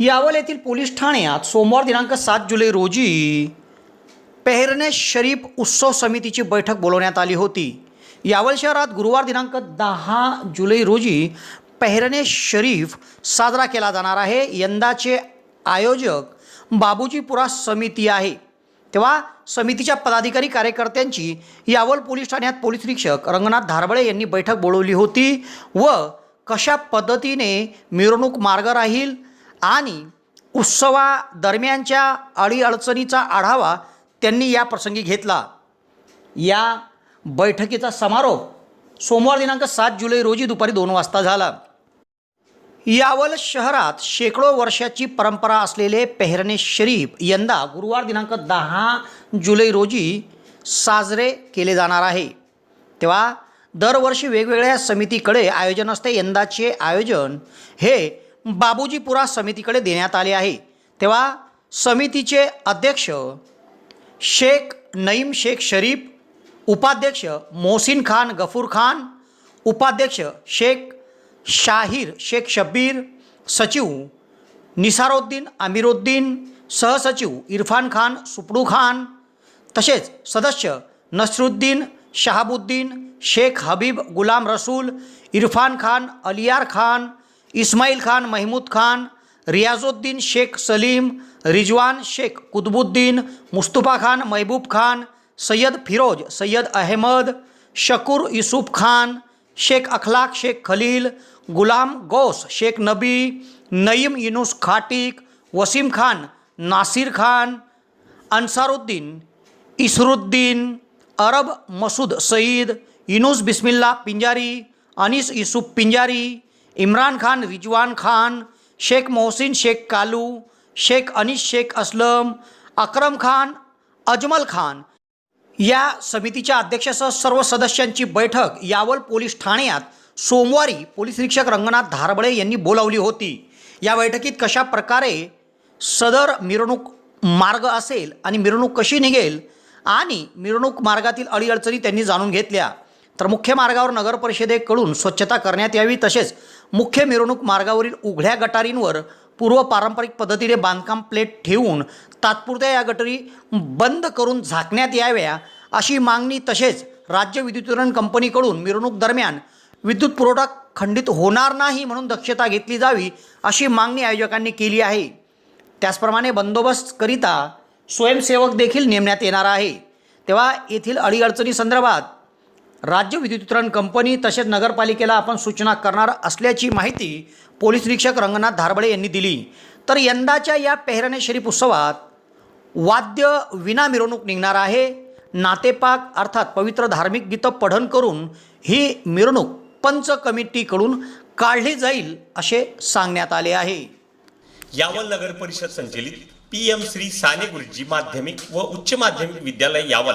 यावल येथील पोलीस ठाण्यात सोमवार दिनांक सात जुलै रोजी पेहरने शरीफ उत्सव समितीची बैठक बोलवण्यात आली होती. यावल शहरात गुरुवार दिनांक दहा जुलै रोजी पेहरने शरीफ साजरा केला जाणार आहे. यंदाचे आयोजक बाबूजीपुरा समिती आहे. तेव्हा समितीच्या पदाधिकारी कार्यकर्त्यांची यावल पोलीस ठाण्यात पोलीस निरीक्षक रंगनाथ धारबळे यांनी बैठक बोलवली होती व कशा पद्धतीने मिरवणूक मार्ग राहील आणि उत्सवादरम्यानच्या अडीअडचणीचा आढावा त्यांनी या प्रसंगी घेतला. या बैठकीचा समारोप सोमवार दिनांक सात जुलै रोजी दुपारी दोन वाजता झाला. यावल शहरात शेकडो वर्षाची परंपरा असलेले पेहरणे शरीफ यंदा गुरुवार दिनांक दहा जुलै रोजी साजरे केले जाणार आहे. तेव्हा दरवर्षी वेगवेगळ्या समितीकडे आयोजन असते. यंदाचे आयोजन हे बाबूजीपुरा समितीकडे देण्यात आले आहे. तेव्हा समितीचे अध्यक्ष शेख नईम शेख शरीफ उपाध्यक्ष मोहसिन खान गफूर खान उपाध्यक्ष शेख शाहीर शेख शब्बीर सचिव निसारोद्दीन अमिरुद्दीन सहसचिव इरफान खान सुपडू खान तसेच सदस्य नसरुद्दीन शहाबुद्दीन शेख हबीब गुलाम रसूल इरफान खान अलियार खान इस्माईल खान महमूद खान रियाजुद्दीन शेख सलीम रिजवान शेख कुतबुद्दीन मुस्तफा खान महबूब खान सय्यद फिरोज सय्यद अहमद शकूर युसुफ खान शेख अखलाक शेख खलील गुलाम गौस शेख नबी नईम युनुस खाटिक वसीम खान नासिर खान अन्सारुद्दीन इसरुद्दीन अरब मसूद सईद युनुस बिस्मिल्ला पिंजारी अनिस युसुफ पिंजारी इम्रान खान रिजवान खान शेख मोहसिन शेख कालू शेख अनीस शेख असलम अक्रम खान अजमल खान. या समितीच्या अध्यक्षासह सर्व सदस्यांची बैठक यावल पोलीस ठाण्यात सोमवारी पोलीस निरीक्षक रंगनाथ धारबळे यांनी बोलावली होती. या बैठकीत कशा प्रकारे सदर मिरवणूक मार्ग असेल आणि मिरवणूक कशी निघेल आणि मिरवणूक मार्गातील अडीअडचणी त्यांनी जाणून घेतल्या. तर मुख्य मार्गावर नगर परिषदेकडून स्वच्छता करण्यात यावी तसेच मुख्य मिरवणूक मार्गावरील उघड्या गटारींवर पूर्व पारंपरिक पद्धतीने बांधकाम प्लेट ठेवून तात्पुरत्या या गटारी बंद करून झाकण्यात याव्या अशी मागणी तसेच राज्य विद्युत वितरण कंपनीकडून मिरवणूक दरम्यान विद्युत पुरवठा खंडित होणार नाही म्हणून दक्षता घेतली जावी अशी मागणी आयोजकांनी केली आहे. त्याचप्रमाणे बंदोबस्तकरिता स्वयंसेवक देखील नेमण्यात येणार आहे. तेव्हा येथील अडीअडचणी संदर्भात राज्य विद्युत वितरण कंपनी तसेच नगरपालिकेला आपण सूचना करणार असल्याची माहिती पोलीस निरीक्षक रंगनाथ धारबळे यांनी दिली. तर यंदाच्या या पेहराने शरीफ उत्सवात वाद्य विना मिरवणूक निघणार आहे. नातेपाक अर्थात पवित्र धार्मिक गीतं पठण करून ही मिरवणूक पंच कमिटीकडून काढली जाईल असे सांगण्यात आले आहे. यावल नगर परिषद संचलित पी एम श्री साने गुरुजी माध्यमिक व उच्च माध्यमिक विद्यालय यावल